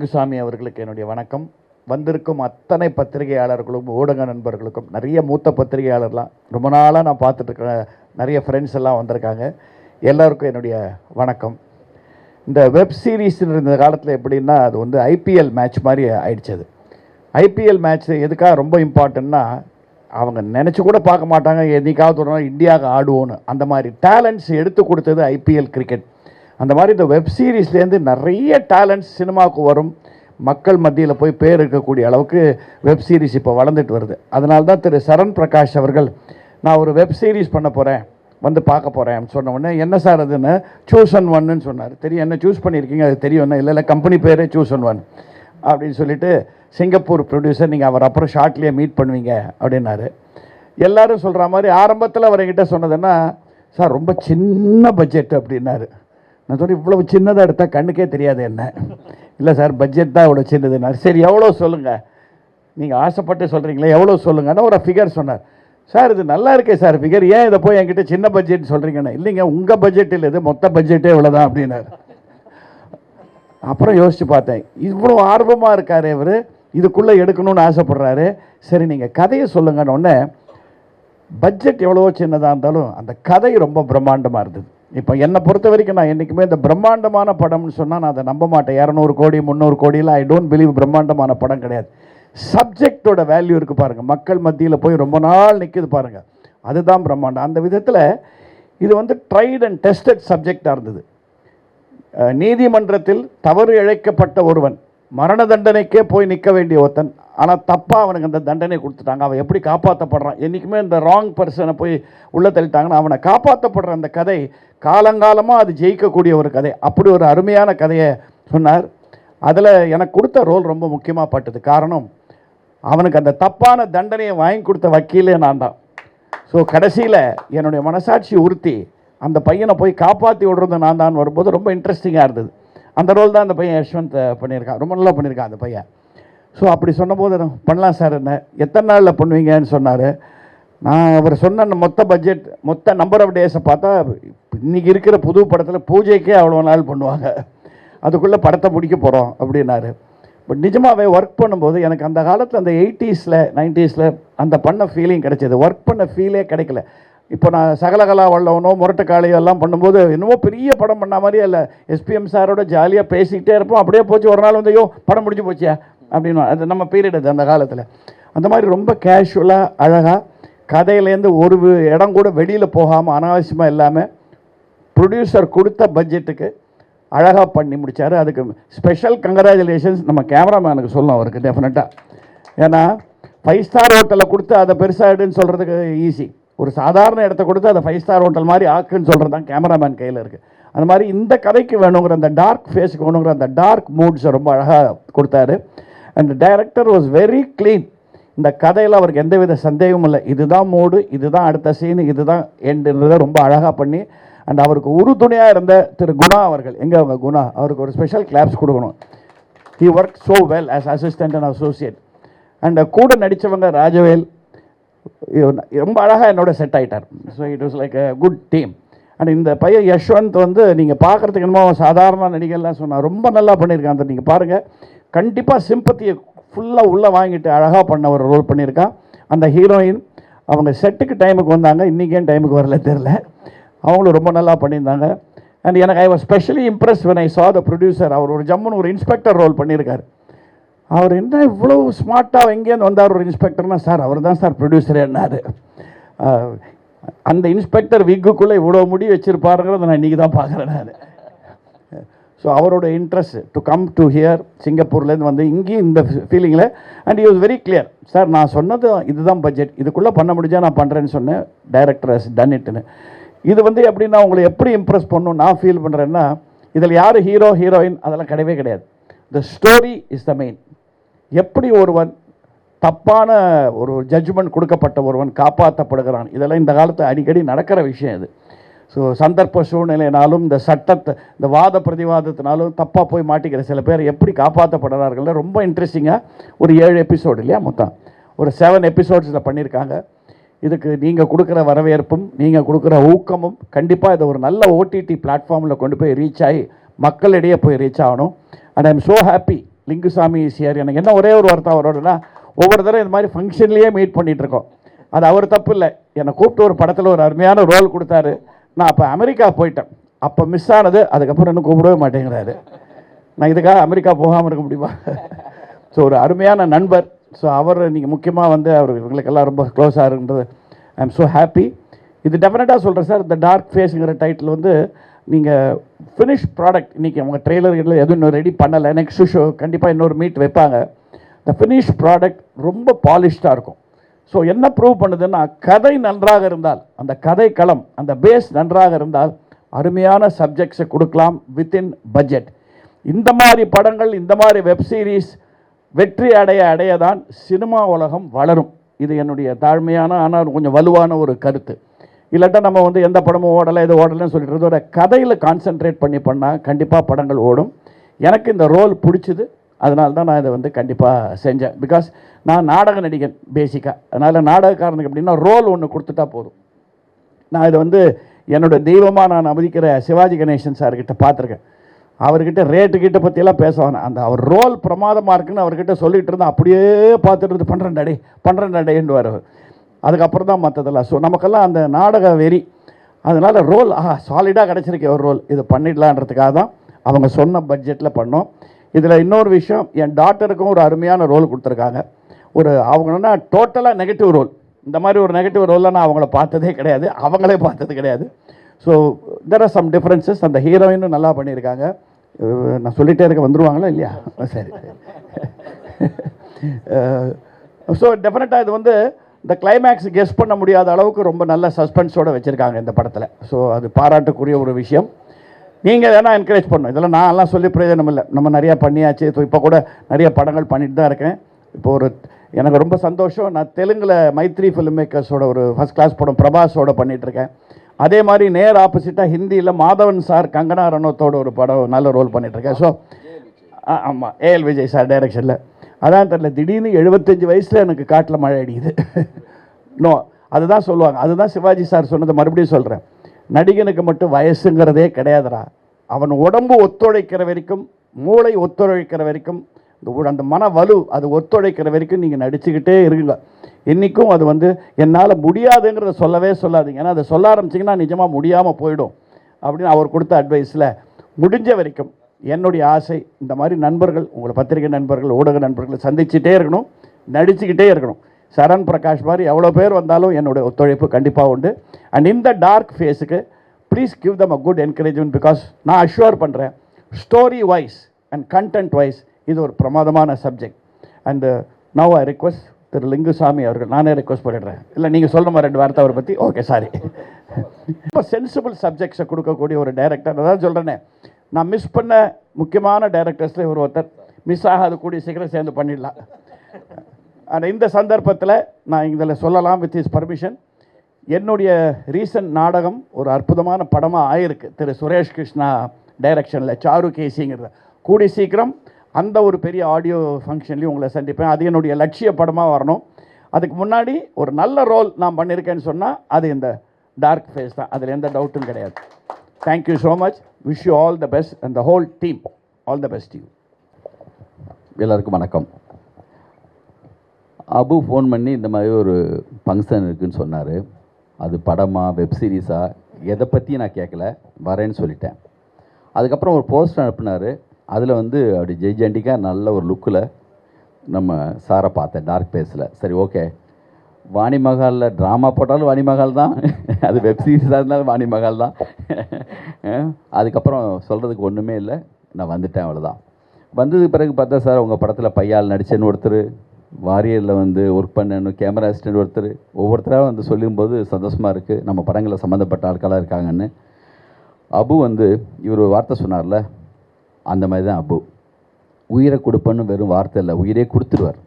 ரங்கசாமி அவர்களுக்கு என்னுடைய வணக்கம். வந்திருக்கும் அத்தனை பத்திரிகையாளர்களுக்கும் ஊடக நண்பர்களுக்கும் நிறைய மூத்த பத்திரிகையாளர்லாம் ரொம்ப நாளாக நான் பார்த்துட்டு நிறைய ஃப்ரெண்ட்ஸ் எல்லாம் வந்திருக்காங்க. எல்லாருக்கும் என்னுடைய வணக்கம். இந்த வெப் சீரீஸ் இருந்த காலத்தில் எப்படின்னா அது வந்து ஐபிஎல் மேட்ச் மாதிரி ஆயிடுச்சு அது. ஐபிஎல் மேட்ச் எதுக்காக ரொம்ப இம்பார்ட்டன்னா அவங்க நினச்சி கூட பார்க்க மாட்டாங்க. என்னைக்காவது ஒரு நாள் இந்தியாவுக்கு ஆடுவோன்னு அந்த மாதிரி டேலண்ட்ஸ் எடுத்து கொடுத்தது ஐபிஎல் கிரிக்கெட் அந்த மாதிரி இந்த வெப் சீரிஸ்லேருந்து நிறைய டேலண்ட்ஸ் சினிமாவுக்கு வரும். மக்கள் மத்தியில் போய் பேர் இருக்கக்கூடிய அளவுக்கு வெப் சீரிஸ் இப்போ வளர்ந்துட்டு வருது. அதனால தான் திரு சரண் பிரகாஷ் அவர்கள் நான் ஒரு வெப் சீரிஸ் பண்ண போகிறேன் வந்து பார்க்க போகிறேன் சொன்ன உடனே என்ன சார் அதுன்னு? சூஸ் அண்ட் ஒன்னு சொன்னார். தெரியும் என்ன சூஸ் பண்ணியிருக்கீங்க? அது தெரியும் இல்லை இல்லை கம்பெனி பேரே சூஸ் அண்ட் ஒன் அப்படின்னு சொல்லிட்டு சிங்கப்பூர் ப்ரொடியூசர் நீங்கள் அவர் அப்புறம் ஷார்ட்லேயே மீட் பண்ணுவீங்க அப்படின்னாரு. எல்லாரும் சொல்கிற மாதிரி ஆரம்பத்தில் அவர் என்கிட்ட சொன்னதுன்னா சார் ரொம்ப சின்ன பட்ஜெட் அப்படின்னாரு. நான் சொன்னேன் இவ்வளவு சின்னதாக எடுத்தால் கண்ணுக்கே தெரியாது என்ன. இல்லை சார் பட்ஜெட் தான் இவ்வளோ சின்னதுன்னாரு சரி எவ்வளோ சொல்லுங்கள் நீங்கள் ஆசைப்பட்டு சொல்கிறீங்களே எவ்வளோ சொல்லுங்கன்னா ஒரு ஃபிகர் சொன்னார். சார் இது நல்லா இருக்கே சார் ஃபிகர் ஏன் இதை போய் என்கிட்ட சின்ன பட்ஜெட் சொல்கிறீங்கன்னு இல்லைங்க உங்கள் பட்ஜெட் இல்லை இது மொத்த பட்ஜெட்டே இவ்வளோதான் அப்படின்னாரு. அப்புறம் யோசித்து பார்த்தேன் இவ்வளோ ஆர்வமாக இருக்கார் இவர். இதுக்குள்ளே எடுக்கணும்னு ஆசைப்பட்றாரு. சரி நீங்கள் கதையை சொல்லுங்கன்னு பட்ஜெட் எவ்வளவோ சின்னதாக இருந்தாலும் அந்த கதை ரொம்ப பிரம்மாண்டமாக இருந்தது. இப்போ என்னை பொறுத்த வரைக்கும் நான் என்றைக்குமே இந்த பிரம்மாண்டமான படம்னு சொன்னால் நான் அதை நம்ப மாட்டேன். இரநூறு கோடி முந்நூறு கோடியில் ஐ டோன்ட் பிலீவ் பிரம்மாண்டமான படம் கிடையாது. சப்ஜெக்டோட வேல்யூ இருக்குது பாருங்கள் மக்கள் மத்தியில் போய் ரொம்ப நாள் நிற்குது பாருங்கள் அதுதான் பிரம்மாண்டம். அந்த விதத்தில் இது வந்து ட்ரைட் அண்ட் டெஸ்டட் சப்ஜெக்டாக இருந்தது. நீதிமன்றத்தில் தவறு இழைக்கப்பட்ட ஒருவன் மரண தண்டனைக்கே போய் நிற்க வேண்டிய ஒருத்தன். ஆனால் தப்பாக அவனுக்கு அந்த தண்டனை கொடுத்துட்டாங்க. அவன் எப்படி காப்பாற்றப்படுறான் என்றைக்குமே இந்த ராங் பர்சனை போய் உள்ளே தள்ளிட்டாங்கன்னா அவனை காப்பாற்றப்படுற அந்த கதை காலங்காலமாக அது ஜெயிக்கக்கூடிய ஒரு கதை. அப்படி ஒரு அருமையான கதையை சொன்னார். அதில் எனக்கு கொடுத்த ரோல் ரொம்ப முக்கியமாக பட்டது. காரணம் அவனுக்கு அந்த தப்பான தண்டனையை வாங்கி கொடுத்த வக்கீலே நான் தான். ஸோ கடைசியில் என்னுடைய மனசாட்சி உறுத்தி அந்த பையனை போய் காப்பாற்றி விடுறது நான் தான். வரும்போது ரொம்ப இன்ட்ரெஸ்டிங்காக இருந்தது. அந்த ரோல் தான் அந்த பையன் யஷ்வந்த் பண்ணியிருக்கான் ரொம்ப நல்லா பண்ணியிருக்கான் அந்த பையன். ஸோ அப்படி சொன்னபோது பண்ணலாம் சார் என்ன? எத்தனை நாளில் பண்ணுவீங்கன்னு சொன்னார். நான் அவர் சொன்ன மொத்த பட்ஜெட் மொத்த நம்பர் ஆஃப் டேஸை பார்த்தா இன்றைக்கி இருக்கிற புது படத்தில் பூஜைக்கே அவ்வளோ நாள் பண்ணுவாங்க. அதுக்குள்ளே படத்தை முடிக்க போகிறோம் அப்படின்னாரு. பட் நிஜமாகவே ஒர்க் பண்ணும்போது எனக்கு அந்த காலத்தில் அந்த எயிட்டிஸில் நைன்ட்டீஸில் அந்த பண்ண ஃபீலிங் கிடைச்சது. ஒர்க் பண்ண ஃபீலே கிடைக்கல. இப்போ நான் சகலகலா வல்லவனோ முரட்டுக்காளியோ எல்லாம் பண்ணும்போது என்னமோ பெரிய படம் பண்ண மாதிரியே இல்லை. எஸ்பிஎம் சாரோட ஜாலியாக பேசிக்கிட்டே இருப்போம். அப்படியே போச்சு. ஒரு நாள் வந்து ஐயோ படம் முடிஞ்சு போச்சியா அப்படின்னு. அது நம்ம பீரியட் அது அந்த காலத்தில். அந்த மாதிரி ரொம்ப கேஷுவலாக அழகாக கதையிலேருந்து ஒரு இடம் கூட வெளியில் போகாமல் அனாவசியமாக இல்லாமல் ப்ரொடியூசர் கொடுத்த பட்ஜெட்டுக்கு அழகாக பண்ணி முடிச்சார். அதுக்கு ஸ்பெஷல் கங்க்ராச்சுலேஷன்ஸ் நம்ம கேமராமேனுக்கு சொல்லணும் அவருக்கு டெஃபினட்டாக ஏன்னா ஃபைவ் ஸ்டார் ஹோட்டலில் கொடுத்து அதை பெருசாகிடுன்னு சொல்கிறதுக்கு ஈஸி ஒரு சாதாரண இடத்த கொடுத்து அதை ஃபைவ் ஸ்டார் ஹோட்டல் மாதிரி ஆக்குன்னு சொல்கிறது தான் கேமராமேன் கையில் இருக்குது அந்த மாதிரி இந்த கதைக்கு வேணுங்கிற அந்த டார்க் ஃபேஸுக்கு வேணுங்கிற அந்த டார்க் மூட்ஸை ரொம்ப அழகாக கொடுத்தாரு. And director was very clean இந்த கதையில் அவருக்கு எந்தவித சந்தேகமும் இல்லை. இதுதான் மூடு இதுதான் அடுத்த சீன் இதுதான் எண்டுன்றதை ரொம்ப அழகாக பண்ணி அண்ட் அவருக்கு உறுதுணையாக இருந்த திரு குணா அவர்கள். எங்கே அவங்க? குணா. அவருக்கு ஒரு ஸ்பெஷல் கிளாப்ஸ் கொடுக்கணும். He work so well as assistant and associate and கூட நடித்தவங்க ராஜவேல் ரொம்ப அழகாக என்னோட செட் ஆயிட்டார். So it was like a good team and இந்த பையன் யஷ்வந்த் வந்து நீங்கள் பார்க்குறதுக்கு என்னமோ சாதாரண நடிகர்லாம் சொன்னால் ரொம்ப நல்லா பண்ணியிருக்கான் அந்த நீங்கள் பாருங்கள் கண்டிப்பாக சிம்பத்தியை ஃபுல்லாக உள்ளே வாங்கிட்டு அழகாக பண்ண ஒரு ரோல் பண்ணியிருக்கான். அந்த ஹீரோயின் அவங்க செட்டுக்கு டைமுக்கு வந்தாங்க. இன்றைக்கி ஏன் டைமுக்கு வரல தெரில அவங்களும் ரொம்ப நல்லா பண்ணியிருந்தாங்க. அண்ட் எனக்கு I was specially impress when I saw the producer அவர் ஒரு ஜம்முன்னு ஒரு இன்ஸ்பெக்டர் ரோல் பண்ணியிருக்காரு. அவர் என்ன இவ்வளோ ஸ்மார்ட்டாக எங்கேருந்து வந்தார் ஒரு இன்ஸ்பெக்டர்னா சார் அவர் தான் சார் ப்ரொடியூசர் என்னார். அந்த இன்ஸ்பெக்டர் விக்குக்குள்ளே இவ்வளோ முடி வச்சுருப்பாருங்கிறத நான் இன்றைக்கி தான் பார்க்குறேன் நான். ஸோ அவரோட interest to come to here சிங்கப்பூர்லேருந்து வந்து இங்கேயும் இந்த ஃபீலிங்கில் and you very clear sir நான் சொன்னது இதுதான் பட்ஜெட் இதுக்குள்ளே பண்ண முடிஞ்சால் நான் பண்ணுறேன்னு சொன்னேன். டைரக்டர் ஹஸ் டன் இட்டுன்னு இது வந்து எப்படின்னா உங்களை எப்படி இம்ப்ரெஸ் பண்ணும் நான் ஃபீல் பண்ணுறேன்னா இதில் யார் ஹீரோ ஹீரோயின் அதெல்லாம் கிடையவே கிடையாது. The story is the main எப்படி ஒருவன் தப்பான ஒரு ஜட்ஜ்மெண்ட் கொடுக்கப்பட்ட ஒருவன் காப்பாற்றப்படுகிறான் இதெல்லாம் இந்த காலத்து அடிக்கடி நடக்கிற விஷயம் இது. ஸோ சந்தர்ப்ப சூழ்நிலையினாலும் இந்த சட்டத்தை இந்த வாத பிரதிவாதத்தினாலும் தப்பாக போய் மாட்டிக்கிற சில பேர் எப்படி காப்பாற்றப்படுறார்கள் ரொம்ப இன்ட்ரெஸ்டிங்காக ஒரு ஏழு எபிசோடு இல்லையா மொத்தம்? ஒரு செவன் எபிசோட்ஸில் பண்ணியிருக்காங்க. இதுக்கு நீங்கள் கொடுக்குற வரவேற்பும் நீங்கள் கொடுக்குற ஊக்கமும் கண்டிப்பாக இதை ஒரு நல்ல ஓடிடி பிளாட்ஃபார்மில் கொண்டு போய் ரீச் ஆகி மக்களிடையே போய் ரீச் ஆகணும். And I'm so happy Lingusamy sir எனக்கு என்ன ஒரே ஒரு வார்த்தை அவரோடனா ஒவ்வொரு தடவை இந்த மாதிரி ஃபங்க்ஷன்லேயே மீட் பண்ணிகிட்ருக்கோம் இருக்கோம். அது அவர் தப்பு இல்லை. என்னை கூப்பிட்டு ஒரு படத்தில் ஒரு அருமையான ரோல் கொடுத்தாரு. நான் அப்போ அமெரிக்கா போயிட்டேன். அப்போ மிஸ் ஆனது அதுக்கப்புறம் இன்னும் கூப்பிடவே மாட்டேங்கிறாரு. நான் இதுக்காக அமெரிக்கா போகாமல் இருக்க முடியுமா? ஸோ ஒரு அருமையான நண்பர். ஸோ அவர் நீங்கள் முக்கியமாக வந்து அவர் இவங்களுக்கெல்லாம் ரொம்ப க்ளோஸாக இருக்கின்றது ஐ எம் ஸோ ஹாப்பி இது டெஃபினட்டாக சொல்கிறேன் சார் இந்த டார்க் ஃபேஸுங்கிற டைட்டில் வந்து நீங்கள் ஃபினிஷ் ப்ராடக்ட் இன்றைக்கி அவங்க ட்ரெய்லர் எதுவும் இன்னும் ரெடி பண்ணலை. நெக்ஸ்ட் ஷோ கண்டிப்பாக இன்னொரு மீட் வைப்பாங்க. இந்த ஃபினிஷ் ப்ராடக்ட் ரொம்ப பாலிஷ்டாக இருக்கும். ஸோ என்ன ப்ரூவ் பண்ணுதுன்னா கதை நன்றாக இருந்தால் அந்த கதை களம் அந்த பேஸ் நன்றாக இருந்தால் அருமையான சப்ஜெக்ட்ஸை கொடுக்கலாம் வித்தின் பட்ஜெட் இந்த மாதிரி படங்கள் இந்த மாதிரி வெப் சீரிஸ் வெற்றி அடைய அடைய தான் சினிமா உலகம் வளரும். இது என்னுடைய தாழ்மையான ஆனால் கொஞ்சம் வலுவான ஒரு கருத்து. இல்லாட்டா நம்ம வந்து எந்த படமும் ஓடலை இது ஓடலைன்னு சொல்லிட்டு இருந்தோட கதையில் கான்சென்ட்ரேட் பண்ணி பண்ணால் கண்டிப்பாக படங்கள் ஓடும். எனக்கு இந்த ரோல் பிடிச்சிது. அதனால தான் நான் இதை வந்து கண்டிப்பாக செஞ்சேன். பிகாஸ் நான் நாடக நடிகன் பேசிக்காக அதனால் நாடகக்காரனுக்கு அப்படின்னா ரோல் ஒன்று கொடுத்துட்டா போதும். நான் இதை வந்து என்னோடய தெய்வமாக நான் மதிக்கிற சிவாஜி கணேசன் சார்கிட்ட பார்த்துருக்கேன். அவர்கிட்ட ரேட்டு கிட்ட பற்றியெல்லாம் பேசுவாங்க. அந்த அவர் ரோல் பிரமாதமாக இருக்குன்னு அவர்கிட்ட சொல்லிகிட்டு இருந்தேன் அப்படியே பார்த்துட்டு இருந்து பண்ணுறேன் டே பண்ணுறேன் டேன்னு அவர். அதுக்கப்புறம் தான் மற்றதெல்லாம் ஸோ நமக்கெல்லாம் அந்த நாடக வெறி அதனால் ரோல் ஆஹா சாலிடாக கிடச்சிருக்கு ஒரு ரோல் இது பண்ணிடலான்றதுக்காக தான் அவங்க சொன்ன பட்ஜெட்டில் பண்ணோம். இதில் இன்னொரு விஷயம் என் டாக்டருக்கும் ஒரு அருமையான ரோல் கொடுத்துருக்காங்க. ஒரு அவங்கன்னா டோட்டலாக நெகட்டிவ் ரோல் இந்த மாதிரி ஒரு நெகட்டிவ் ரோலில் நான் அவங்கள பார்த்ததே கிடையாது. அவங்களே பார்த்தது கிடையாது. So there are some differences அந்த ஹீரோயினும் நல்லா பண்ணியிருக்காங்க. நான் சொல்லிகிட்டே இருக்க வந்துடுவாங்களா இல்லையா? சரி ஸோ டெஃபினட்டாக இது வந்து இந்த கிளைமேக்ஸ் கெஸ் பண்ண முடியாத அளவுக்கு ரொம்ப நல்ல சஸ்பென்ஸோடு வச்சுருக்காங்க இந்த படத்தில். ஸோ அது பாராட்டுக்குரிய ஒரு விஷயம். நீங்கள் வேணால் என்கரேஜ் பண்ணணும். இதெல்லாம் நான் எல்லாம் சொல்லி பிரயோஜனம் இல்லை. நம்ம நிறையா பண்ணியாச்சு. இப்போ கூட நிறைய படங்கள் பண்ணிட்டு தான் இருக்கேன். இப்போ ஒரு எனக்கு ரொம்ப சந்தோஷம். நான் தெலுங்கில் மைத்ரி ஃபிலிம் மேக்கர்ஸோட ஒரு ஃபஸ்ட் கிளாஸ் படம் பிரபாஸோட பண்ணிகிட்ருக்கேன் அதே மாதிரி நேர் ஆப்போசிட்டாக ஹிந்தியில் மாதவன் சார் கங்கனா ரணோத்தோட ஒரு படம் நல்ல ரோல் பண்ணிகிட்ருக்கேன் ஸோ ஆமாம் ஏஎல் விஜய் சார் டைரக்ஷனில் அதான் தெரில திடீர்னு எழுபத்தஞ்சு வயசில் எனக்கு காட்டில் மழை அடிக்குது. நோ அதுதான் சொல்லுவாங்க. அதுதான் சிவாஜி சார் சொன்னதை மறுபடியும் சொல்கிறேன் நடிகனுக்கு மட்டும் வயசுங்கிறதே கிடையாதுடா. அவன் உடம்பு ஒத்துழைக்கிற வரைக்கும் மூளை ஒத்துழைக்கிற வரைக்கும் இந்த அந்த மன வலு அது ஒத்துழைக்கிற வரைக்கும் நீங்கள் நடிச்சுக்கிட்டே இருங்க. இன்றைக்கும் அது வந்து என்னால் முடியாதுங்கிறத சொல்லவே சொல்லாதீங்க. ஏன்னா அதை சொல்ல ஆரம்பிச்சிங்கன்னா நிஜமாக முடியாமல் போயிடும். அப்படின்னு அவர் கொடுத்த அட்வைஸில் முடிஞ்ச வரைக்கும் என்னுடைய ஆசை இந்த மாதிரி நண்பர்கள் உங்களை பத்திரிகை நண்பர்கள் ஊடக நண்பர்களை சந்திச்சுட்டே இருக்கணும் நடிச்சுக்கிட்டே இருக்கணும். சரண் பிரகாஷ் மாதிரி எவ்வளோ பேர் வந்தாலும் என்னுடைய ஒத்துழைப்பு கண்டிப்பாக உண்டு. அண்ட் இந்த டார்க் ஃபேஸுக்கு please give them a good encouragement because நான் அஷ்யூர் பண்ணுறேன் story wise and content wise இது ஒரு பிரமாதமான subject and now I request திரு லிங்குசாமி அவர்கள் நானே ரிக்வஸ்ட் பண்ணிடுறேன். இல்லை நீங்கள் சொல்லணுமா ரெண்டு வார்த்தை அவரை பற்றி ஓகே சாரி ரொம்ப சென்சிபிள் சப்ஜெக்ட்ஸை கொடுக்கக்கூடிய ஒரு டைரக்டர் அதான் சொல்கிறேனே நான் மிஸ் பண்ண முக்கியமான டைரக்டர்ஸில் இவர் ஒருத்தர். மிஸ் ஆகாத கூடிய சீக்கிரம் சேர்ந்து பண்ணிடலாம். ஆனால் இந்த சந்தர்ப்பத்தில் நான் இதில் சொல்லலாம் வித் இஸ் பர்மிஷன் என்னுடைய ரீசன்ட் நாடகம் ஒரு அற்புதமான படமாக ஆயிருக்கு. திரு சுரேஷ் கிருஷ்ணா டைரக்ஷனில் சாரு கேசிங்கிறது கூடி சீக்கிரம் அந்த ஒரு பெரிய ஆடியோ ஃபங்க்ஷன்லேயும் உங்களை சந்திப்பேன். அது என்னுடைய லட்சிய படமாக வரணும். அதுக்கு முன்னாடி ஒரு நல்ல ரோல் நான் பண்ணியிருக்கேன்னு சொன்னால் அது இந்த டார்க் ஃபேஸ் தான். அதில் எந்த டவுட்டும் கிடையாது. Thank you so much wish you all the best and the whole team all the best you எல்லாருக்கும் வணக்கம். அபு ஃபோன் பண்ணி இந்த மாதிரி ஒரு ஃபங்க்ஷன் இருக்குதுன்னு சொன்னார். அது படமா வெப் சீரிஸா எதை பற்றியும் நான் கேட்கல. வரேன்னு சொல்லிட்டேன். அதுக்கப்புறம் ஒரு போஸ்டர் அனுப்புனார். அதில் வந்து அப்படி ஜெய்ஜாண்டிக்காக நல்ல ஒரு லுக்கில் நம்ம சாரை பார்த்தேன் டார்க் பேஸில் சரி ஓகே வாணிமகாலில் ட்ராமா போட்டாலும் வாணிமகால் தான். அது வெப் சீரிஸாக இருந்தாலும் வாணிமகால் தான். அதுக்கப்புறம் சொல்கிறதுக்கு ஒன்றுமே இல்லை. நான் வந்துட்டேன் அவ்வளோதான் வந்ததுக்கு பிறகு பார்த்தா சார் உங்கள் படத்தில் பையால் நடித்தேன்னு ஒருத்தர் வாரியரில் வந்து ஒர்க் பண்ணேன்னு கேமரா அசிஸ்டன்ட் ஒருத்தர் ஒவ்வொருத்தராக வந்து சொல்லும்போது சந்தோஷமாக இருக்குது நம்ம படங்களில் சம்மந்தப்பட்ட ஆட்களாக இருக்காங்கன்னு. அபு வந்து இவர் ஒரு வார்த்தை சொன்னார்ல அந்த மாதிரி தான் அபு. உயிரை கொடுப்பேன்னு வெறும் வார்த்தை இல்லை உயிரே கொடுத்துருவார்.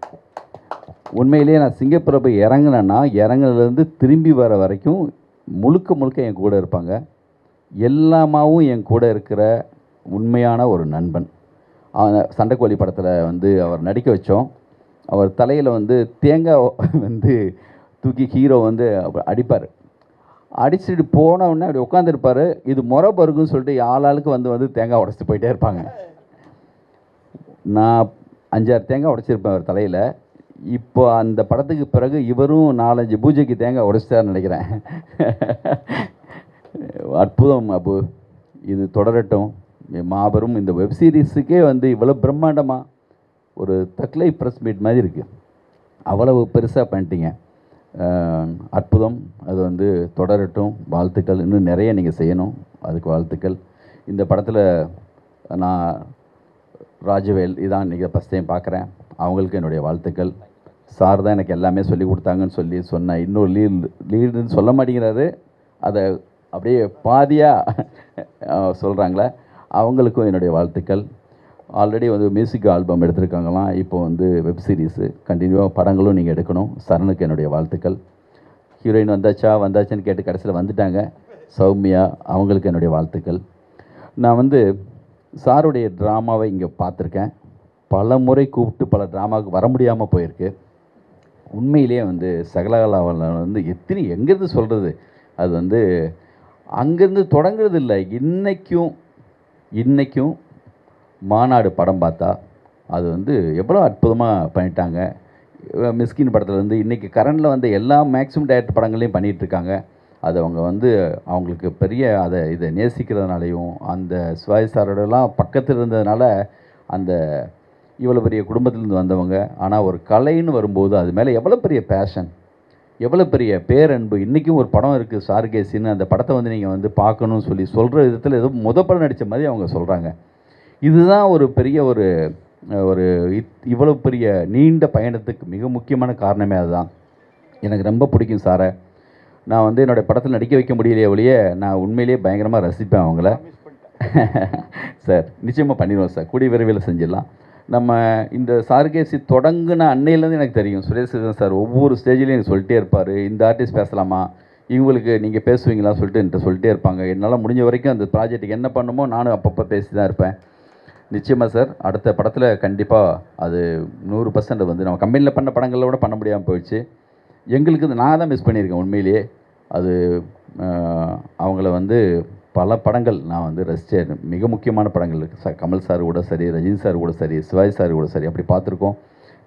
உண்மையிலேயே நான் சிங்கப்பூரை இறங்கினேன்னா இறங்குனதுலேருந்து திரும்பி வர வரைக்கும் முழுக்க முழுக்க என் கூட இருப்பாங்க. எல்லாமாவும் என் கூட இருக்கிற உண்மையான ஒரு நண்பன். அவன் சண்டைக்கோழி படத்தில் வந்து அவர் நடிக்க வச்சோம். அவர் தலையில் வந்து தேங்காய் வந்து தூக்கி ஹீரோ வந்து அடிப்பார். அடிச்சுட்டு போனவுடனே அப்படி உட்காந்துருப்பாரு இது முறை பருகுன்னு சொல்லிட்டு ஆளாளுக்கு வந்து வந்து தேங்காய் உடச்சிட்டு போயிட்டே இருப்பாங்க. நான் அஞ்சாறு தேங்காய் உடைச்சிருப்பேன் அவர் தலையில். இப்போ அந்த படத்துக்கு பிறகு இவரும் நாலஞ்சு பூஜைக்கு தேங்காய் உடைச்சிட்டாருன்னு நினைக்கிறேன். அற்புதம் அபு. இது தொடரட்டும். மாபெரும் இந்த வெப் சீரிஸுக்கே வந்து இவ்வளோ பிரம்மாண்டமாக ஒரு தக்லை ப்ரெஸ் மீட் மாதிரி இருக்குது அவ்வளவு பெருசாக பண்ணிட்டீங்க. அற்புதம். அது வந்து தொடரட்டும். வாழ்த்துக்கள். இன்னும் நிறைய நீங்கள் செய்யணும். அதுக்கு வாழ்த்துக்கள். இந்த படத்தில் நான் ராஜவேல் இதான் இன்றைக்கி ஃபஸ்ட் டைம் பார்க்குறேன் அவங்களுக்கு என்னுடைய வாழ்த்துக்கள். சார் தான் எனக்கு எல்லாமே சொல்லி கொடுத்தாங்கன்னு சொல்லி சொன்னேன் இன்னொரு லீட் லீடுன்னு சொல்ல மாட்டேங்கிறாரு. அதை அப்படியே பாதியாக சொல்கிறாங்களே அவங்களுக்கும் என்னுடைய வாழ்த்துக்கள். ஆல்ரெடி வந்து மியூசிக் ஆல்பம் எடுத்திருக்காங்களாம். இப்போ வந்து வெப் சீரிஸு கண்டினியூவாக படங்களும் நீங்கள் எடுக்கணும். சரணுக்கு என்னுடைய வாழ்த்துக்கள். ஹீரோயின் வந்தாச்சா வந்தாச்சான்னு கேட்டு கடைசியில் வந்துட்டாங்க. சௌமியா அவங்களுக்கு என்னுடைய வாழ்த்துக்கள். நான் வந்து சாருடைய ட்ராமாவை இங்கே பார்த்துருக்கேன். பல முறை கூப்பிட்டு பல ட்ராமாவுக்கு வர முடியாமல் போயிருக்கு. உண்மையிலேயே வந்து சகலகலாவில் வந்து எத்தனை எங்கேருந்து சொல்கிறது அது வந்து அங்கேருந்து தொடங்குறது இல்லை இன்றைக்கும் இன்றைக்கும் மாநாடு படம் பார்த்தா அது வந்து எவ்வளோ அற்புதமாக பண்ணிட்டாங்க. மிஸ்கின் படத்துலேருந்து இன்றைக்கி கரண்டில் வந்து எல்லா மேக்ஸிமம் டேரக்டர் படங்களையும் பண்ணிகிட்ருக்காங்க அது அவங்க வந்து அவங்களுக்கு பெரிய அதை இதை நேசிக்கிறதுனாலையும் அந்த சுவாய் சாரோடலாம் பக்கத்தில் இருந்ததுனால அந்த இவ்வளோ பெரிய குடும்பத்திலேருந்து வந்தவங்க. ஆனால் ஒரு கலைன்னு வரும்போது அது மேலே எவ்வளோ பெரிய பேஷன் எவ்வளோ பெரிய பேரன்பு. இன்றைக்கும் ஒரு படம் இருக்குது சார்கேசின்னு. அந்த படத்தை வந்து நீங்கள் வந்து பார்க்கணும்னு சொல்லி சொல்கிற விதத்தில் ஏதோ முத படம் நடித்த மாதிரி அவங்க சொல்கிறாங்க இதுதான் ஒரு பெரிய ஒரு ஒரு இத்- பெரிய நீண்ட பயணத்துக்கு மிக முக்கியமான காரணமே அதுதான். எனக்கு ரொம்ப பிடிக்கும் சாரை. நான் வந்து என்னுடைய படத்தில் நடிக்க வைக்க முடியலையே ஒழிய நான் உண்மையிலேயே பயங்கரமாக ரசிப்பேன் அவங்கள. சார் நிச்சயமாக பண்ணிடுவோம் சார். கூடிய விரைவில் செஞ்சிடலாம். நம்ம இந்த சார்கேசி தொடங்குன அன்னையிலேருந்து எனக்கு தெரியும். சுரேஷ் சார் ஒவ்வொரு ஸ்டேஜ்லேயும் எனக்கு சொல்லிட்டே இருப்பார். இந்த ஆர்டிஸ்ட் பேசலாமா? இவங்களுக்கு நீங்கள் பேசுவீங்களா? சொல்லிட்டு என்கிட்ட சொல்லிட்டே இருப்பாங்க. என்னால் முடிஞ்ச வரைக்கும் அந்த ப்ராஜெக்ட்டுக்கு என்ன பண்ணுமோ நானும் அப்பப்போ பேசி தான் இருப்பேன். நிச்சயமாக சார் அடுத்த படத்தில் கண்டிப்பாக அது நூறு பர்சன்ட் வந்து நம்ம கம்பெனியில் பண்ண படங்களில் கூட பண்ண முடியாமல் போயிடுச்சு. எங்களுக்கு நான் தான் மிஸ் பண்ணியிருக்கேன் உண்மையிலேயே. அது அவங்கள வந்து பல படங்கள் நான் வந்து ரசித்தேன் மிக முக்கியமான படங்கள் ச கமல் சார் கூட சரி ரஜினி சார் கூட சரி சிவாஜி சார் கூட சரி அப்படி பார்த்துருக்கோம்.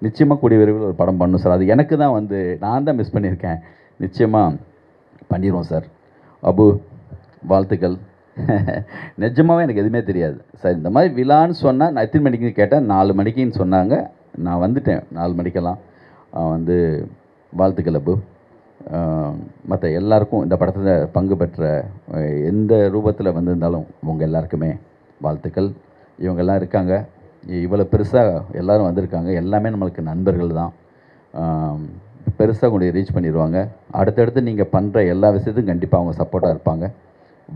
நிச்சயமாக கூடிய விரைவில் ஒரு படம் பண்ணும் சார். அது எனக்கு தான் வந்து நான் தான் மிஸ் பண்ணியிருக்கேன். நிச்சயமாக பண்ணிடுவோம் சார். அபு வாழ்த்துக்கள். நிஜமாகவே எனக்கு எதுவுமே தெரியாது. சார் இந்த மாதிரி விழான்னு சொன்னால் நான் எத்தனை மணிக்குன்னு கேட்டேன்? நாலு மணிக்குன்னு சொன்னாங்க. நான் வந்துட்டேன். நாலு மணிக்கெல்லாம். வந்து வாழ்த்துக்கள் அபு. மற்ற எல்லாருக்கும் இந்த படத்தில் பங்கு பெற்ற எந்த ரூபத்தில் வந்திருந்தாலும் உங்கள் எல்லாருக்குமே வாழ்த்துக்கள். இவங்கெல்லாம் இருக்காங்க. இவ்வளோ பெருசாக எல்லோரும் வந்திருக்காங்க. எல்லாமே நம்மளுக்கு நண்பர்கள் தான். பெருசாக கொண்டு ரீச் பண்ணிடுவாங்க அடுத்தடுத்து நீங்கள் பண்ணுற எல்லா விஷயத்துக்கும் கண்டிப்பாக அவங்க சப்போர்ட்டாக இருப்பாங்க.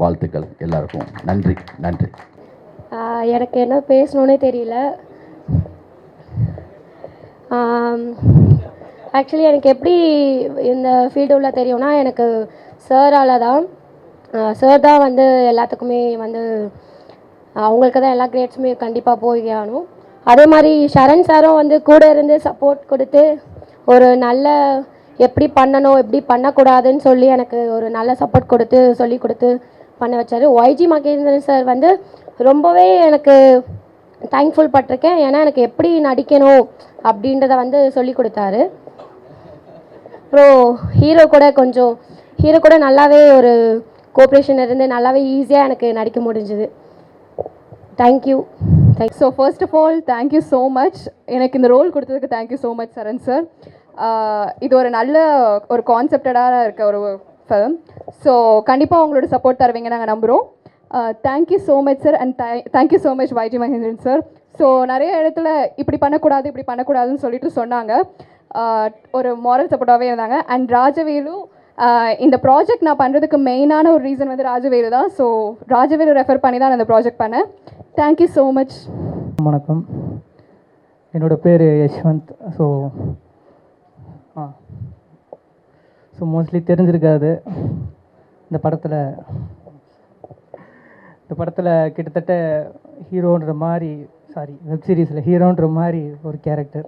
வாழ்த்துக்கள் எல்லாருக்கும். நன்றி நன்றி. எனக்கு என்ன பேசணுன்னே தெரியல. ஆக்சுவலி எனக்கு எப்படி இந்த ஃபீல்டு உள்ள தெரியும்னா எனக்கு சாரால் தான் சார் தான் வந்து எல்லாத்துக்குமே வந்து அவங்களுக்கு தான் எல்லா கிரேட்ஸுமே கண்டிப்பாக போய் ஆகணும். அதே மாதிரி ஷரண் சாரும் வந்து கூட இருந்து சப்போர்ட் கொடுத்து ஒரு நல்ல எப்படி பண்ணணும் எப்படி பண்ணக்கூடாதுன்னு சொல்லி எனக்கு ஒரு நல்ல சப்போர்ட் கொடுத்து சொல்லி கொடுத்து பண்ண வச்சார். ஒய்ஜி மகேந்திரன் சார் வந்து ரொம்பவே எனக்கு தேங்க்ஃபுல் பட்டிருக்கேன். ஏன்னா எனக்கு எப்படி நடிக்கணும் அப்படின்றத வந்து சொல்லி கொடுத்தாரு. அப்புறம் ஹீரோ கூட கொஞ்சம் ஹீரோ கூட நல்லாவே ஒரு கோஆப்ரேஷன் இருந்து நல்லாவே ஈஸியாக எனக்கு நடிக்க முடிஞ்சுது. Thank you thank so first of all thank you so much எனக்கு இந்த ரோல் கொடுத்ததுக்கு thank you so much Saran sir இது ஒரு நல்ல ஒரு கான்செப்டடாக இருக்க ஒரு ஃபிலிம் ஸோ கண்டிப்பாக உங்களோட சப்போர்ட் தருவீங்க நாங்கள் நம்புகிறோம் thank you so much sir and thank you so much YG Mahendran sir so நிறைய இடத்துல இப்படி பண்ணக்கூடாது இப்படி பண்ணக்கூடாதுன்னு சொல்லிட்டு சொன்னாங்க. ஒரு மாரல் சப்போர்ட்டாகவே இருந்தாங்க. அண்ட் ராஜவேலு இந்த ப்ராஜெக்ட் நான் பண்ணுறதுக்கு மெயினான ஒரு ரீசன் வந்து ராஜவேலு தான். ஸோ ராஜவேலு ரெஃபர் பண்ணி தான் நான் இந்த ப்ராஜெக்ட் பண்ணேன். தேங்க்யூ ஸோ மச் வணக்கம். என்னோடய பேர் Yashwant. So ah. So mostly தெரிஞ்சிருக்காது. இந்த படத்தில் இந்த படத்தில் கிட்டத்தட்ட ஹீரோன்ற மாதிரி சாரி வெப் சீரிஸில் ஹீரோன்ற மாதிரி ஒரு கேரக்டர்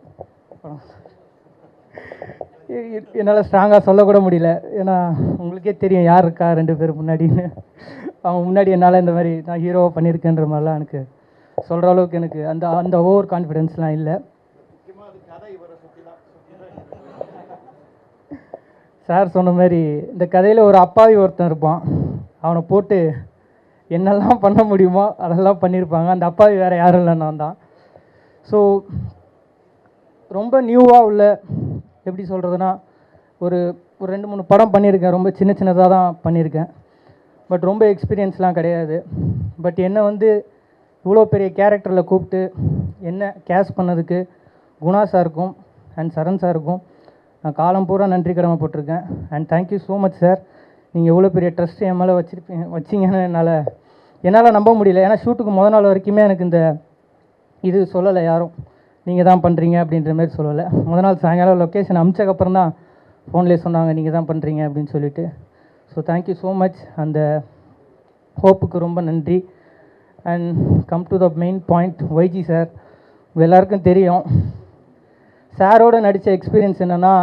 என்னால் ஸ்ட்ராங்காக சொல்லக்கூட முடியல. ஏன்னா உங்களுக்கே தெரியும் யார் இருக்கா ரெண்டு பேர் முன்னாடின்னு. அவங்க முன்னாடி என்னால் இந்த மாதிரி நான் ஹீரோவாக பண்ணியிருக்கேன்ற மாதிரிலாம் எனக்கு சொல்கிற அளவுக்கு எனக்கு அந்த அந்த ஓவர் கான்ஃபிடென்ஸ்லாம் இல்லை. சார் சொன்ன மாதிரி இந்த கதையில் ஒரு அப்பாவி ஒருத்தன் இருப்பான். அவனை போட்டு என்னெல்லாம் பண்ண முடியுமோ அதெல்லாம் பண்ணியிருப்பாங்க அந்த அப்பாவி வேறு யாரும் இல்லை நான் தான். ஸோ ரொம்ப நியூவாக உள்ள எப்படி சொல்கிறதுனா ஒரு ஒரு ரெண்டு மூணு படம் பண்ணியிருக்கேன். ரொம்ப சின்ன சின்னதாக தான் பண்ணியிருக்கேன். பட் ரொம்ப எக்ஸ்பீரியன்ஸ்லாம் கிடையாது. பட் என்னை வந்து இவ்வளோ பெரிய கேரக்டரில் கூப்பிட்டு என்ன கேஸ் பண்ணதுக்கு குணா சாருக்கும் அண்ட் சரண் சாருக்கும் நான் காலம் பூரா நன்றி கடமைப்பட்டிருக்கேன் and thank you so much sir நீங்கள் எவ்வளோ பெரிய ட்ரஸ்ட் என் மேலே வச்சிருப்பீங்க வச்சிங்கன்னு என்னால் என்னால் நம்ப முடியல. ஏன்னா ஷூட்டுக்கு முத நாள் வரைக்குமே எனக்கு இந்த இது சொல்லலை யாரும். நீங்கள் தான் பண்ணுறீங்க அப்படின்ற மாதிரி சொல்லலை. முத நாள் சாயங்காலம் லொக்கேஷன் அமிச்சக்கப்புறம் தான் ஃபோன்லேயே சொன்னாங்க நீங்கள் தான் பண்ணுறீங்க அப்படின்னு சொல்லிட்டு. ஸோ தேங்க்யூ ஸோ மச் அந்த ஹோப்புக்கு ரொம்ப நன்றி. And come to the main point YG sir உங்கள் எல்லாருக்கும் தெரியும். சாரோட நடித்த எக்ஸ்பீரியன்ஸ் என்னென்னா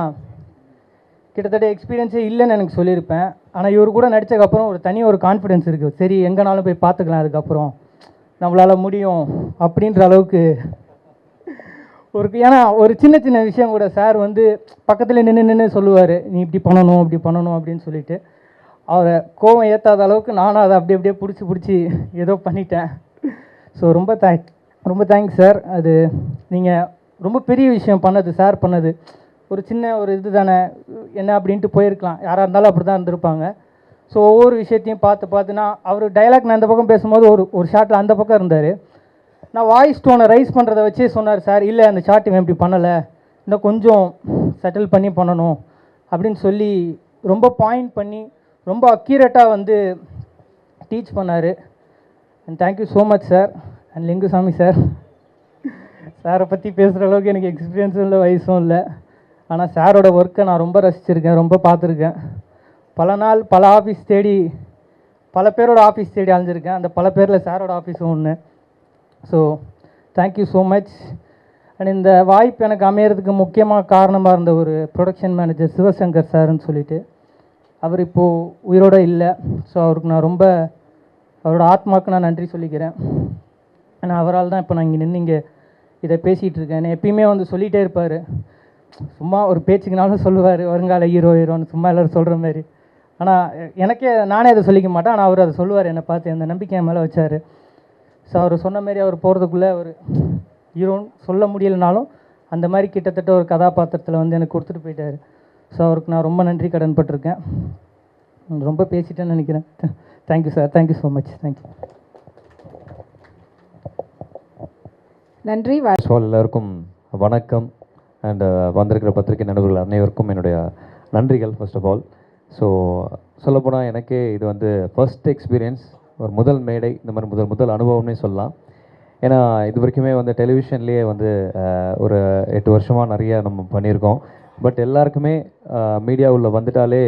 கிட்டத்தட்ட எக்ஸ்பீரியன்ஸே இல்லைன்னு எனக்கு சொல்லியிருப்பேன். ஆனால் இவர் கூட நடித்ததுக்கப்புறம் ஒரு தனி ஒரு கான்ஃபிடென்ஸ் இருக்குது சரி எங்கேனாலும் போய் பார்த்துக்கலாம் அதுக்கப்புறம். நம்மளால் முடியும் அப்படின்ற அளவுக்கு ஒரு ஏன்னா ஒரு சின்ன சின்ன விஷயம் கூட சார் வந்து பக்கத்தில் நின்று நின்று சொல்லுவார் நீ இப்படி பண்ணணும் அப்படி பண்ணணும் அப்படின்னு சொல்லிட்டு. அவரை கோவம் ஏற்றாத அளவுக்கு நானும் அதை அப்படி அப்படியே பிடிச்சி பிடிச்சி ஏதோ பண்ணிட்டேன். ஸோ ரொம்ப தேங்க் ரொம்ப தேங்க்ஸ் சார். அது நீங்கள் ரொம்ப பெரிய விஷயம் பண்ணது சார் பண்ணது. ஒரு சின்ன ஒரு இது தானே என்ன அப்படின்ட்டு போயிருக்கலாம். யாராக இருந்தாலும் அப்படி தான் இருந்திருப்பாங்க. ஸோ ஒவ்வொரு விஷயத்தையும் பார்த்து பார்த்து நான் அவர் டைலாக் நான் அந்த பக்கம் பேசும்போது ஒரு ஒரு ஷாட்டில் அந்த பக்கம் இருந்தார். நான் வாய்ஸ் டோனை ரைஸ் பண்ணுறத வச்சே சொன்னார் சார் இல்லை அந்த ஷாட் இவன் இப்படி பண்ணலை. இன்னும் கொஞ்சம் செட்டில் பண்ணி பண்ணணும். அப்படின்னு சொல்லி ரொம்ப பாயிண்ட் பண்ணி ரொம்ப அக்யூரேட்டாக வந்து டீச் பண்ணார். And thank you so much sir and Lingusamy sir சாரை பற்றி பேசுகிற அளவுக்கு எனக்கு எக்ஸ்பீரியன்ஸும் இல்லை வயசும் இல்லை. ஆனால் சாரோட ஒர்க்கை நான் ரொம்ப ரசிச்சிருக்கேன் ரொம்ப பார்த்துருக்கேன். பல நாள் பல ஆஃபீஸ் தேடி பல பேரோட ஆஃபீஸ் தேடி அலைஞ்சிருக்கேன். அந்த பல பேரில் சாரோட ஆஃபீஸும் ஒன்று so thank you so much and இந்த வாய்ப்பு எனக்கு அமையறதுக்கு முக்கியமாக காரணமாக இருந்த ஒரு ப்ரொடக்ஷன் மேனேஜர் சிவசங்கர் சார்னு சொல்லிட்டு அவர் இப்போது உயிரோட இல்லை. ஸோ அவருக்கு நான் ரொம்ப அவரோட ஆத்மாவுக்கு நான் நன்றி சொல்லிக்கிறேன். ஆனால் அவரால் தான் இப்போ நான் இங்கே நின்று இங்கே இதை பேசிகிட்டு இருக்கேன். எப்பயுமே வந்து சொல்லிகிட்டே இருப்பார். சும்மா ஒரு பேச்சுக்குனாலும் சொல்லுவார். வருங்கால ஹீரோ ஹீரோன்னு சும்மா எல்லோரும் சொல்கிற மாதிரி. ஆனால் எனக்கே நானே அதை சொல்லிக்க மாட்டேன். ஆனால் அவர் அதை சொல்லுவார். என்னை பார்த்து அந்த நம்பிக்கை மேலே வச்சார். ஸோ அவர் சொன்ன மாதிரி அவர் போகிறதுக்குள்ளே அவர் ஹீரோன்னு சொல்ல முடியலனாலும் அந்த மாதிரி கிட்டத்தட்ட ஒரு கதாபாத்திரத்தில் வந்து எனக்கு கொடுத்துட்டு போயிட்டார். ஸோ அவருக்கு நான் ரொம்ப நன்றி கடன் பட்டிருக்கேன். ரொம்ப பேசிட்டேன்னு நினைக்கிறேன். Thank you sir thank you so much thank you நன்றி ஸோ எல்லாருக்கும் வணக்கம். அண்ட் வந்திருக்கிற பத்திரிகை நண்பர்கள் அனைவருக்கும் என்னுடைய நன்றிகள் ஃபர்ஸ்ட் ஆஃப் ஆல் ஸோ சொல்லப்போனால் எனக்கே இது வந்து ஃபர்ஸ்ட் எக்ஸ்பீரியன்ஸ் ஒரு முதல் மேடை இந்த மாதிரி முதல் முதல் அனுபவம்னே சொல்லலாம். ஏன்னா இது வரைக்குமே வந்து டெலிவிஷன்லேயே வந்து ஒரு எட்டு வருஷமாக நிறைய நம்ம பண்ணியிருக்கோம். பட் எல்லாருக்குமே மீடியா உள்ள வந்துட்டாலே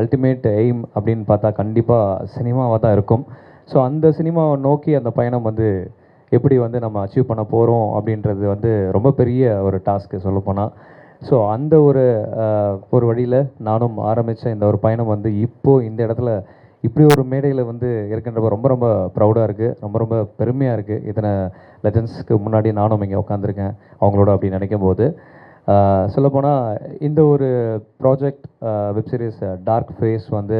அல்டிமேட் எய்ம் அப்படின்னு பார்த்தா கண்டிப்பாக சினிமாவாக தான் இருக்கும். ஸோ அந்த சினிமாவை நோக்கி அந்த பயணம் வந்து எப்படி வந்து நம்ம அச்சீவ் பண்ண போகிறோம் அப்படின்றது வந்து ரொம்ப பெரிய ஒரு டாஸ்க்கு சொல்லப்போனால் ஸோ அந்த ஒரு ஒரு வழியில் நானும் ஆரம்பித்த இந்த ஒரு பயணம் வந்து இப்போது இந்த இடத்துல இப்படி ஒரு மேடையில் வந்து இருக்கின்றப்ப ரொம்ப ரொம்ப ப்ரௌடாக இருக்குது ரொம்ப ரொம்ப பெருமையாக இருக்குது இத்தனை லெஜன்ஸ்க்கு முன்னாடி நானும் இங்கே உட்காந்துருக்கேன் அவங்களோட அப்படி நினைக்கும் போது சொல்லப்போனால் இந்த ஒரு project web series dark face வந்து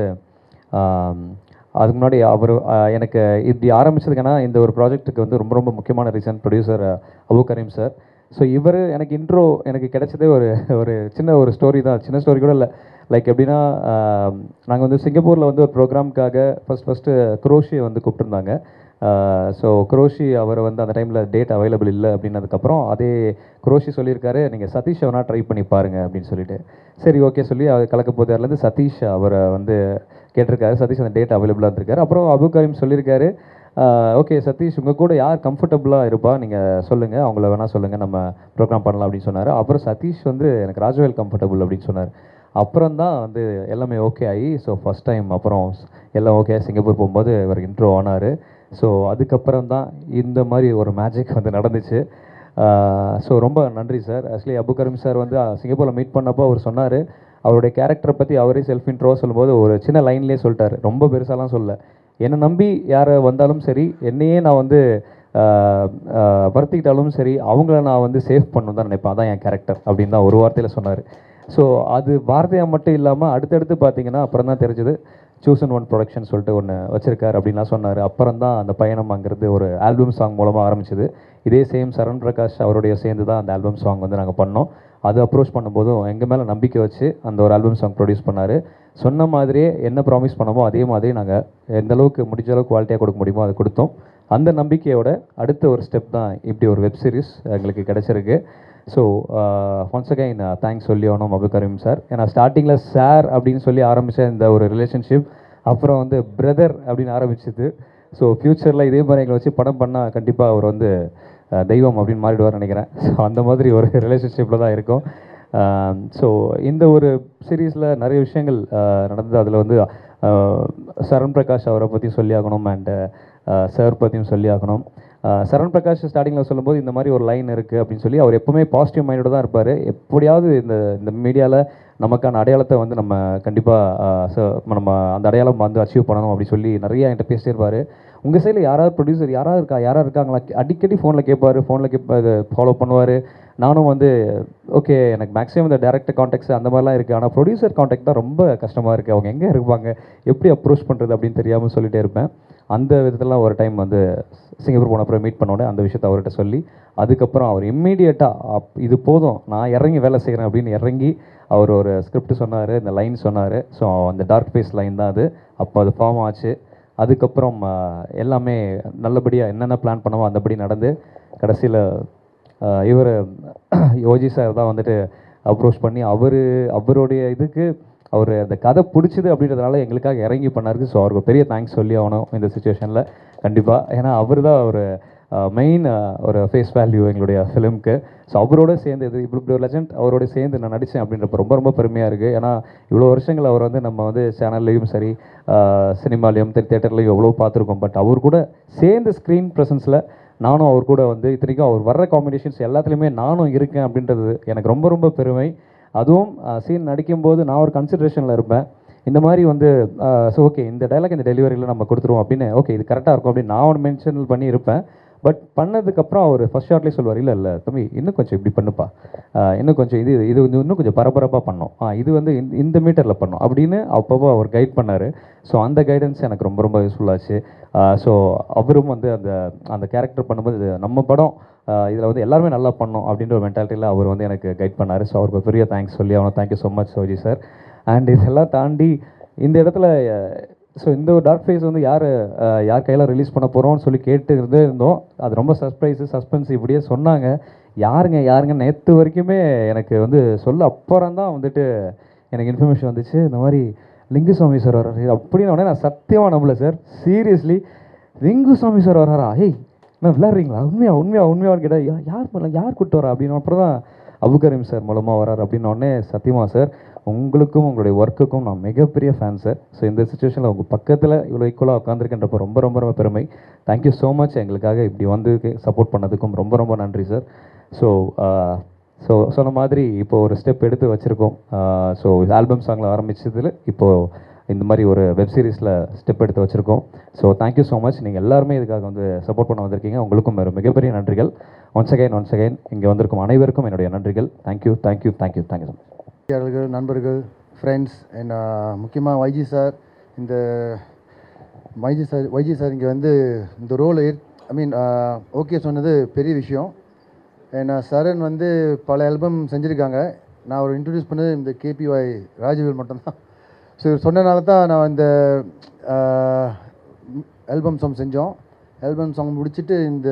அதுக்கு முன்னாடி அவர் எனக்கு இப்படி ஆரம்பிச்சதுக்கான இந்த ஒரு ப்ராஜெக்ட்டுக்கு வந்து ரொம்ப ரொம்ப முக்கியமான reason producer Abu Karim sir so இவர் எனக்கு இன்ட்ரோ எனக்கு கிடைச்சதே ஒரு ஒரு சின்ன ஒரு ஸ்டோரி தான். சின்ன ஸ்டோரி கூட இல்லை. லைக் எப்படின்னா நாங்கள் வந்து சிங்கப்பூரில் வந்து ஒரு ப்ரோக்ராம்க்காக ஃபஸ்ட் ஃபஸ்ட்டு குரோஷியை வந்து கூப்பிட்டுருந்தாங்க. ஸோ குரோஷி அவர் வந்து அந்த டைமில் டேட் அவைலபிள் இல்லை அப்படின்னதுக்கப்புறம் அதே குரோஷி சொல்லியிருக்காரு நீங்கள் சதீஷ் வேணா ட்ரை பண்ணி பாருங்க அப்படின்னு சொல்லிட்டு. சரி ஓகே சொல்லி அவர் கலக்க போதார்லேருந்து சதீஷ் அவரை வந்து கேட்டிருக்காரு. சதீஷ் அந்த டேட் அவைலபிளாக இருந்திருக்காரு. அப்புறம் அபு கரீம் சொல்லியிருக்காரு ஓகே சதீஷ் உங்கள் கூட யார் கம்ஃபர்டபுளாக இருப்பா? நீங்கள் சொல்லுங்கள் அவங்கள வேணால் சொல்லுங்கள் நம்ம ப்ரோக்ராம் பண்ணலாம் அப்படின்னு சொன்னார். அப்புறம் சதீஷ் வந்து எனக்கு ராஜவேல் கம்ஃபர்டபுள் அப்படின்னு சொன்னார். அப்புறம் தான் வந்து எல்லாமே ஓகே ஆகி ஸோ ஃபஸ்ட் டைம் அப்புறம் எல்லாம் ஓகே சிங்கப்பூர் போகும்போது இவர் இன்ட்ரோ ஆனார். ஸோ அதுக்கப்புறம் தான் இந்த மாதிரி ஒரு மேஜிக் வந்து நடந்துச்சு. ஸோ ரொம்ப நன்றி sir actually Abu Karim sir வந்து சிங்கப்பூரில் மீட் பண்ணப்போ அவர் சொன்னார். அவருடைய கேரக்டரை பற்றி அவரே செல்ஃப் இன்ட்ரோ சொல்லும்போது ஒரு சின்ன லைன்லேயே சொல்லிட்டார். ரொம்ப பெருசாலாம் சொல்ல என்னை நம்பி யார் வந்தாலும் சரி என்னையே நான் வந்து வருத்திக்கிட்டாலும் சரி அவங்கள நான் வந்து சேவ் பண்ணணும் தான் நினைப்பேன். அதான் என் கேரக்டர் அப்படின்னு தான் ஒரு வார்த்தையில் சொன்னார். ஸோ அது பாரதியா மட்டும் இல்லாமல் அடுத்தடுத்து பார்த்தீங்கன்னா அப்புறம் தான் தெரிஞ்சது. சூசன் ஒன் ப்ரொடக்ஷன் சொல்லிட்டு ஒன்று வச்சிருக்காரு அப்படின்லாம் சொன்னார். அப்புறம் தான் அந்த பயணம் அங்கிறது ஒரு ஆல்பம் சாங் மூலமாக ஆரம்பிச்சது. இதே சேம் சரண் பிரகாஷ் அவருடைய சேர்ந்து தான் அந்த ஆல்பம் சாங் வந்து நாங்கள் பண்ணோம். அது அப்ரோச் பண்ணும்போதும் எங்கள் மேலே நம்பிக்கை வச்சு அந்த ஒரு ஆல்பம் சாங் ப்ரொடியூஸ் பண்ணார். சொன்ன மாதிரியே என்ன ப்ராமிஸ் பண்ணமோ அதே மாதிரி நாங்கள் எந்த அளவுக்கு முடிஞ்ச அளவுக்கு குவாலிட்டியாக கொடுக்க முடியுமோ அதை கொடுத்தோம். அந்த நம்பிக்கையோட அடுத்த ஒரு ஸ்டெப் தான் இப்படி ஒரு வெப் சீரிஸ் எங்களுக்கு கிடச்சிருக்கு. ஸோ ஒன்ஸ் அகைன் தேங்க்ஸ் சொல்லி ஆகணும் அபுல் கரீம் சார் ஏன்னா ஸ்டார்டிங்கில் சார் அப்படின்னு சொல்லி ஆரம்பித்த இந்த ஒரு ரிலேஷன்ஷிப் அப்புறம் வந்து பிரதர் அப்படின்னு ஆரம்பிச்சது. ஸோ ஃப்யூச்சரில் இதே மாதிரி எங்களை வச்சு படம் பண்ணால் கண்டிப்பாக அவர் வந்து uh, தெய்வம் அப்படின்னு மாறிடுவார் நினைக்கிறேன். ஸோ அந்த மாதிரி ஒரு ரிலேஷன்ஷிப்பில் தான் இருக்கும். ஸோ um, இந்த ஒரு சீரீஸில் நிறைய விஷயங்கள் uh, நடந்தது. அதில் வந்து uh, சரண் பிரகாஷ் அவரை பற்றி சொல்லி ஆகணும் அண்டு சார் பற்றியும் சொல்லி ஆகணும். சரண் பிரகாஷ் ஸ்டார்டிங்கில் சொல்லும்போது இந்த மாதிரி ஒரு லைன் இருக்குது அப்படின்னு சொல்லி அவர் எப்போவுமே பாசிட்டிவ் மைண்டோட தான் இருப்பார். எப்படியாவது இந்த இந்த மீடியாவில் நமக்கான அடையாளத்தை வந்து நம்ம கண்டிப்பாக நம்ம அந்த அடையாளம் வந்து அச்சீவ் பண்ணணும் அப்படி சொல்லி நிறையா என்கிட்ட பேசிட்டே இருப்பார். உங்கள் சைடில் யாராவது ப்ரொடியூசர் யாராவது இருக்கா? யாராக இருக்காங்களா? அடிக்கடி ஃபோனில் கேட்பாரு ஃபோனில் கேட்பா ஃபாலோ பண்ணுவார். நானும் வந்து ஓகே எனக்கு மேக்ஸிமம் இந்த டேரக்டர் காண்டாக்ட்ஸ் அந்த மாதிரிலாம் இருக்குது ஆனால் ப்ரொடியூசர் காண்டாக்ட் தான் ரொம்ப கஷ்டமாக இருக்குது அவங்க எங்கே இருப்பாங்க? எப்படி அப்ரோச் பண்ணுறது அப்படின்னு தெரியாமல் சொல்லிகிட்டே இருப்பேன். அந்த விதத்துலாம் ஒரு டைம் வந்து சிங்கப்பூர் போன அப்புறம் மீட் பண்ணோடனே அந்த விஷயத்தை அவர்கிட்ட சொல்லி அதுக்கப்புறம் அவர் இம்மீடியட்டாக அப் இது போதும் நான் இறங்கி வேலை செய்கிறேன் அப்படின்னு இறங்கி அவர் ஒரு ஸ்கிரிப்ட் சொன்னார் இந்த லைன் சொன்னார். ஸோ அந்த டார்க் ஃபேஸ் லைன் தான் அது. அப்போ அது ஃபார்ம் ஆச்சு. அதுக்கப்புறம் எல்லாமே நல்லபடியாக என்னென்ன பிளான் பண்ணமோ அந்தபடி நடந்து கடைசியில் இவர் யோஜி சார் தான் வந்துட்டு அப்ரோச் பண்ணி அவர் அவருடைய இதுக்கு அவர் அந்த கதை பிடிச்சிது அப்படின்றதுனால எங்களுக்காக இறங்கி பண்ணாருக்கு. ஸோ அவருக்கு பெரிய தேங்க்ஸ் சொல்லி ஆகணும் இந்த சுச்சுவேஷனில் கண்டிப்பாக ஏன்னா அவர் தான் ஒரு மெயின் ஒரு ஃபேஸ் வேல்யூ எங்களுடைய ஃபிலிம்க்கு ஸோ அவரோட சேர்ந்து இது இப்படி இப்படி ஒரு லெஜண்ட் அவரோட சேர்ந்து நான் நடித்தேன் அப்படின்றப்ப ரொம்ப ரொம்ப பெருமையாக இருக்குது ஏன்னா இவ்வளோ வருஷங்கள் அவர் வந்து நம்ம வந்து சேனல்லையும் சரி சினிமாலையும் தேட்டர்லையும் எவ்வளோ பார்த்துருக்கோம். பட் அவர் கூட சேர்ந்து ஸ்க்ரீன் ப்ரெசன்ஸில் நானும் அவர் கூட வந்து இத்தனைக்கும் அவர் வர்ற காம்பினேஷன்ஸ் எல்லாத்துலேயுமே நானும் இருக்கேன் அப்படின்றது எனக்கு ரொம்ப ரொம்ப பெருமை. அதுவும் சீன் நடிக்கும்போது நான் ஒரு கன்சிடரேஷனில் இருப்பேன். இந்த மாதிரி வந்து ஸோ ஓகே இந்த டைலாக் இந்த டெலிவரியில் நம்ம கொடுத்துருவோம் அப்படின்னு ஓகே இது கரெக்டாக இருக்கும் அப்படின்னு நான் ஒன்று மென்ஷன் பண்ணி இருப்பேன் பட் பண்ணதுக்கப்புறம் அவர் ஃபர்ஸ்ட் ஷாட்லேயே சொல்வார் இல்லை இல்லை தம்பி இன்னும் கொஞ்சம் இப்படி பண்ணுப்பா. இன்னும் கொஞ்சம் இது இது வந்து இன்னும் கொஞ்சம் பரபரப்பாக பண்ணோம். இது வந்து இந்த- இந்த மீட்டரில் பண்ணோம். அப்படின்னு அப்பப்போ அவர் கைட் பண்ணார். ஸோ அந்த கைடன்ஸ் எனக்கு ரொம்ப ரொம்ப யூஸ்ஃபுல்லாச்சு ஸோ அவரும் வந்து அந்த அந்த கேரக்டர் பண்ணும்போது நம்ம படம் இதில் வந்து எல்லாருமே நல்லா பண்ணோம் அப்படின்ற ஒரு மென்டாலிட்டியில் அவர் வந்து எனக்கு கைட் பண்ணார். ஸோ அவருக்கு பெரிய தேங்க்ஸ் சொல்லி அவனை thank you so much Soji sir and இதெல்லாம் தாண்டி இந்த இடத்துல ஸோ இந்த ஒரு டார்க் ஃபேஸ் வந்து யார் யார் கையில் ரிலீஸ் பண்ண போகிறோம்னு சொல்லி கேட்டு இருந்தே இருந்தோம். அது ரொம்ப சர்ப்ரைஸு சஸ்பென்ஸ் இப்படியே சொன்னாங்க. யாருங்க யாருங்க? நேற்று வரைக்குமே எனக்கு வந்து சொல்ல. அப்புறம் தான் வந்துட்டு எனக்கு இன்ஃபர்மேஷன் வந்துச்சு. இந்த மாதிரி லிங்குசாமி சார் வர்றாரு. அப்படின்னு உடனே நான் சத்தியமாக நம்பல சார் சீரியஸ்லி லிங்குசாமி சார் வர்றாரா? ஹேய் நான் விளையாடுறீங்களா? உண்மையா உண்மையா உண்மையான்னு கேட்டால் யார் யார் கூட்டு வரா அப்படின்னு அப்புறம் தான் அபுகரீம் சார் மூலமாக வரார் அப்படின்னு உடனே சத்தியமாக சார் உங்களுக்கும் உங்களுடைய ஒர்க்குக்கும் நான் மிகப்பெரிய ஃபேன் சார் ஸோ இந்த சுச்சுவேஷனில் உங்கள் பக்கத்தில் இவ்வளோ ஈக்குவலாக உட்காந்துருக்கின்றப்ப ரொம்ப ரொம்ப ரொம்ப பெருமை. தேங்க்யூ ஸோ மச் எங்களுக்காக இப்படி வந்து சப்போர்ட் பண்ணதுக்கும் ரொம்ப ரொம்ப நன்றி சார் ஸோ ஸோ சொன்ன மாதிரி இப்போ ஒரு ஸ்டெப் எடுத்து வச்சுருக்கோம். ஸோ ஆல்பம் சாங்கில் ஆரம்பித்ததில் இப்போது இந்த மாதிரி ஒரு வெப் சீரிஸில் ஸ்டெப் எடுத்து வச்சுருக்கோம். ஸோ தேங்க்யூ ஸோ மச் நீங்கள் எல்லாருமே இதுக்காக வந்து சப்போர்ட் பண்ண வந்திருக்கீங்க. உங்களுக்கும் மிகப்பெரிய நன்றிகள். ஒன்ஸ் அகைன் ஒன்ஸ் அகைன் இங்கே வந்திருக்கும் அனைவருக்கும் என்னுடைய நன்றிகள். Thank you thank you thank you thank you so much பார்வையாளர்கள் நண்பர்கள் ஃப்ரெண்ட்ஸ் என்ன முக்கியமாக வைஜி சார் இந்த வைஜி சார் வைஜி சார் இங்கே வந்து இந்த role I mean okay uh, சொன்னது பெரிய விஷயம். ஏன்னா uh, சரண் வந்து பல ஆல்பம் செஞ்சுருக்காங்க. நான் அவர் இன்ட்ரடியூஸ் பண்ணது இந்த கேபிஒய் ராஜவேல் மட்டும்தான். ஸோ இவர் சொன்னனால தான் நான் இந்த uh, ஆல்பம் சாங் செஞ்சோம். ஆல்பம் சாங் முடிச்சுட்டு இந்த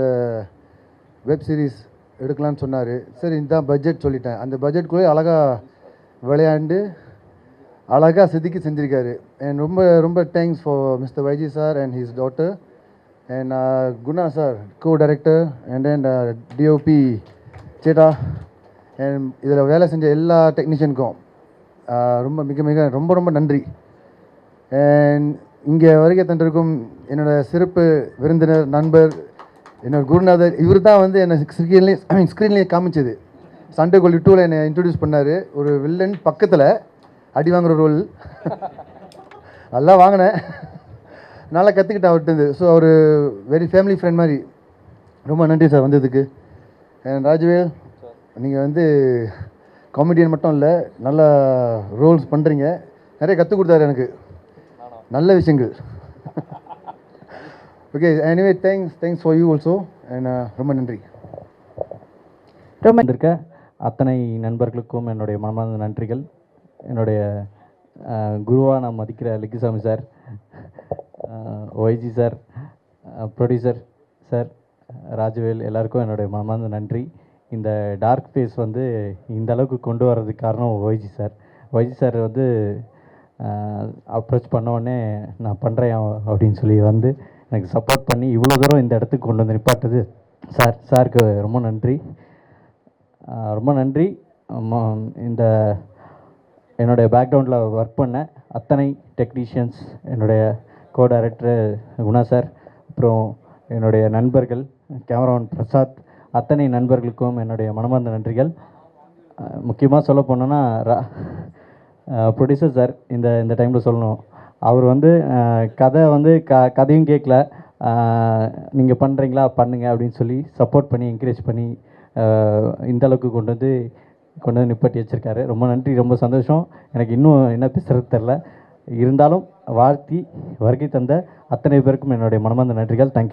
வெப் சீரிஸ் எடுக்கலான்னு சொன்னார். சரி இந்த பட்ஜெட் சொல்லிட்டேன். அந்த பட்ஜெட்குள்ளே அழகாக விளையாண்டு அழகாக செதுக்கி செஞ்சுருக்காரு. அண்ட் ரொம்ப ரொம்ப thanks for mister YG sir and his daughter and Guna sir co director and and DOP சேட்டா அண்ட் இதில் வேலை செஞ்ச எல்லா டெக்னீஷியனுக்கும் uh, ரொம்ப மிக மிக ரொம்ப ரொம்ப நன்றி. அண்ட் இங்கே வருகை தந்திருக்கும் என்னோடய சிறப்பு விருந்தினர் நண்பர் என்னோடய குருநாதர் இவர் தான் வந்து என்னை ஸ்க்ரீன்லேயே ஐ மீன் ஸ்க்ரீன்லேயே காமிச்சது. சண்டே கோலி டூவில் என்னை இன்ட்ரடியூஸ் பண்ணார். ஒரு வில்லன் பக்கத்தில் அடி வாங்குற ரோல் நல்லா வாங்கினேன். நல்லா கற்றுக்கிட்டேன் அவர்கிட்ட ஸோ அவர் வெரி ஃபேமிலி ஃப்ரெண்ட் மாதிரி. ரொம்ப நன்றி சார் வந்ததுக்கு. ராஜவேல் நீங்கள் வந்து காமெடியன் மட்டும் இல்லை நல்ல ரோல்ஸ் பண்ணுறீங்க நிறைய கற்றுக் கொடுத்தாரு எனக்கு. நல்ல விஷயங்கள். Okay anyway thanks thanks for you also and ரொம்ப நன்றி. ரொம்ப இருக்க அத்தனை நண்பர்களுக்கும் என்னுடைய மனமார்ந்த நன்றிகள். என்னுடைய குருவாக நான் மதிக்கிற Lingusamy sir YG sir producer sir Rajavel எல்லாருக்கும் என்னுடைய மனமார்ந்த நன்றி. இந்த டார்க் ஃபேஸ் வந்து இந்த அளவுக்கு கொண்டு வர்றதுக்கு காரணம் ஒய்ஜி சார். ஒய்ஜி சார் வந்து அப்ரோச் பண்ண நான் பண்ணுறேன் அப்படின்னு சொல்லி வந்து எனக்கு சப்போர்ட் பண்ணி இவ்வளோ தூரம் இந்த இடத்துக்கு கொண்டு வந்து நிப்பாட்டுது. சார் சாருக்கு ரொம்ப நன்றி. ரொம்ப நன்றி. இந்த என்னுடைய பேக்ரவுண்டில் ஒர்க் பண்ண அத்தனை டெக்னீஷியன்ஸ் என்னுடைய கோ டைரக்டர் குணா சார் அப்புறம் என்னுடைய நண்பர்கள் கேமராமேன் பிரசாத் அத்தனை நண்பர்களுக்கும் என்னுடைய மனமார்ந்த நன்றிகள். முக்கியமாக சொல்ல போனோன்னா ப்ரொடியூசர் சார் இந்த இந்த டைமில் சொல்லணும். அவர் வந்து கதை வந்து க கதையும் கேட்கல நீங்கள் பண்ணுறீங்களா பண்ணுங்கள் அப்படின்னு சொல்லி சப்போர்ட் பண்ணி என்கரேஜ் பண்ணி இந்த அளவுக்கு கொண்டு வந்து கொண்டு வந்து நிப்பாட்டி வச்சுருக்காரு. ரொம்ப நன்றி ரொம்ப சந்தோஷம். எனக்கு இன்னும் என்ன பேசுகிறது தெரில இருந்தாலும் வாழ்த்தி வருகை தந்த அத்தனை பேருக்கும் என்னுடைய மனமார்ந்த நன்றிகள். தேங்க்யூ